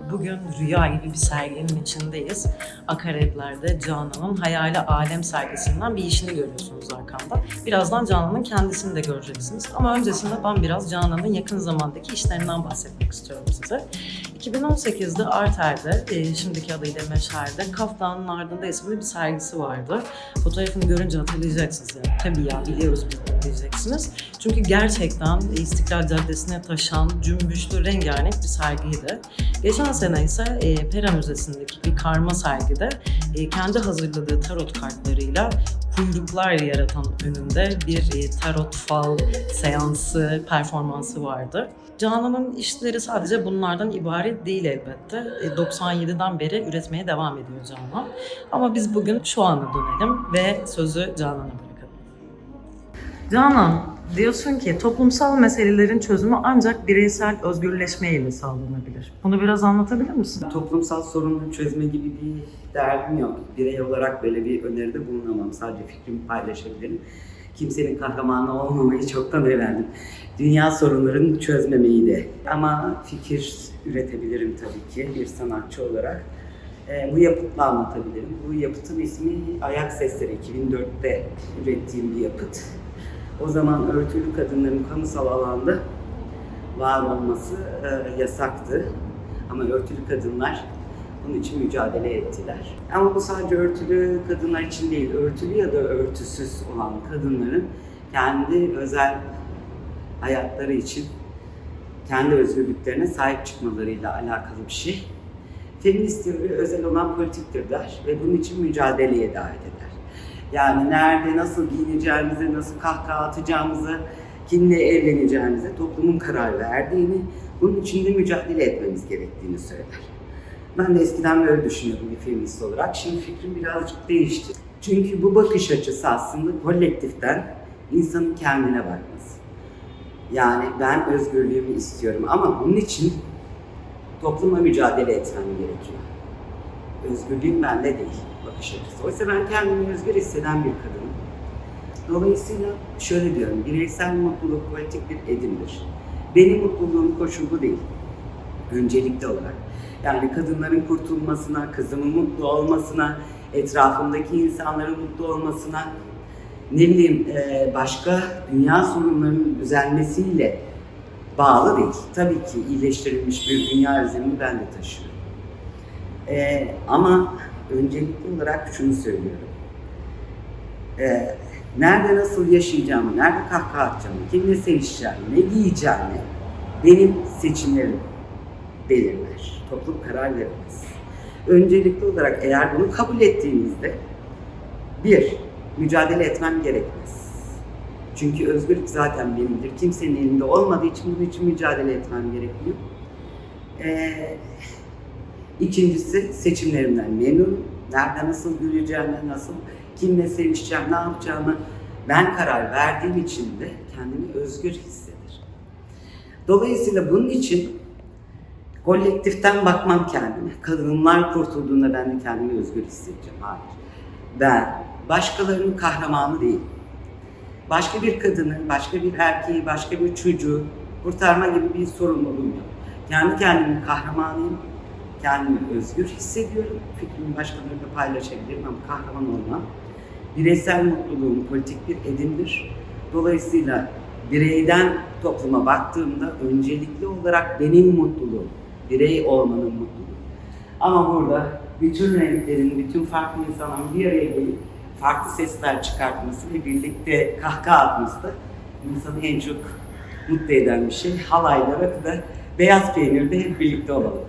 Bugün rüya gibi bir serginin içindeyiz. Akaretler'de Canan'ın Hayali Alem sergisinden bir işini görüyorsunuz arkamda. Birazdan Canan'ın kendisini de göreceksiniz. Ama öncesinde ben biraz Canan'ın yakın zamandaki işlerinden bahsetmek istiyorum size. 2018'de Arter'de, e, şimdiki adıyla Meşer'de, Kaftanın Ardında isimli bir sergisi vardı. Fotoğrafını görünce hatırlayacaksınız. Yani. Tabii ya biliyoruz biz diyeceksiniz. Çünkü gerçekten İstiklal Caddesi'ne taşan, cümbüşlü, rengarenk bir sergiydi. Geçen sene ise e, Pera Müzesi'ndeki bir karma sergide e, kendi hazırladığı tarot kartlarıyla kuyruklar yaratan önünde bir e, tarot fal seansı, performansı vardı. Canan'ın işleri sadece bunlardan ibaret değil elbette. E, 97'den beri üretmeye devam ediyor Canan. Ama biz bugün şu ana dönelim ve sözü Canan'a bırakalım. Canan, diyorsun ki toplumsal meselelerin çözümü ancak bireysel özgürleşmeyle sağlanabilir. Bunu biraz anlatabilir misin? Toplumsal sorunları çözme gibi bir derdim yok. Birey olarak böyle bir öneride bulunamam. Sadece fikrimi paylaşabilirim. Kimsenin kahramanı olmamayı çoktan öğrendim. Dünya sorunlarını çözmemeyi de. Ama fikir üretebilirim tabii ki bir sanatçı olarak. Ee, bu yapıtla anlatabilirim. Bu yapıtın ismi Ayak Sesleri. 2004'te ürettiğim bir yapıt. O zaman örtülü kadınların kamusal alanda var olması e, yasaktı. Ama örtülü kadınlar bunun için mücadele ettiler. Ama bu sadece örtülü kadınlar için değil, örtülü ya da örtüsüz olan kadınların kendi özel hayatları için kendi özgürlüklerine sahip çıkmalarıyla alakalı bir şey. Feministtir ve özel olan politiktir der ve bunun için mücadeleye davet eder. Yani nerede, nasıl giyineceğimize, nasıl kahkaha atacağımızı, kimle evleneceğimize toplumun karar verdiğini, bunun için de mücadele etmemiz gerektiğini söyler. Ben de eskiden böyle düşünüyordum bir feminist olarak. Şimdi fikrim birazcık değişti. Çünkü bu bakış açısı aslında kolektiften insanın kendine bakması. Yani ben özgürlüğümü istiyorum ama bunun için toplumla mücadele etmem gerekiyor. Özgürlüğüm bende değil bakış açısı. Oysa ben kendimi özgür hisseden bir kadınım. Dolayısıyla şöyle diyorum, bireysel mutluluk politik bir edimdir. Benim mutluluğum koşullu değil, öncelikli olarak. Yani kadınların kurtulmasına, kızımın mutlu olmasına, etrafımdaki insanların mutlu olmasına, ne bileyim e, başka dünya sorunlarının düzelmesiyle bağlı değil. Tabii ki iyileştirilmiş bir dünya özlemini ben de taşıyorum. E, ama öncelikli olarak şunu söylüyorum. E, nerede nasıl yaşayacağımı, nerede kahkaha atacağımı, kimle sevişeceğimi, ne giyeceğimi benim seçimlerim belirler. Toplum karar vermez. Öncelikli olarak eğer bunu kabul ettiğinizde bir, mücadele etmem gerekmez. Çünkü özgürlük zaten benimdir. Kimsenin elinde olmadığı için bunun için mücadele etmem gerekiyor. Ee, ikincisi seçimlerimden memnunum. Nerede nasıl yürüyeceğime, nasıl, kimle sevişeceğim, ne yapacağımı ben karar verdiğim için de kendimi özgür hissederim. Dolayısıyla bunun için kolektiften bakmam kendime. Kadınlar kurtulduğunda ben de kendimi özgür hissedeceğim. Hayır. Ben başkalarının kahramanı değilim. Başka bir kadını, başka bir erkeği, başka bir çocuğu kurtarma gibi bir sorumluluğum yok. Kendi kendimin kahramanıyım. Kendimi özgür hissediyorum. Fikrimi başkalarıyla paylaşabilirim ama kahraman olmam. Bireysel mutluluğum politik bir edimdir. Dolayısıyla bireyden topluma baktığımda öncelikli olarak benim mutluluğum, birey olmanın mutluluğu. Ama burada bütün renklerin, bütün farklı insanların bir araya gelip farklı sesler çıkartması ve birlikte kahkaha atması da insanı en çok mutlu eden bir şey. Halaylara kadar beyaz peynirde hep birlikte olalım.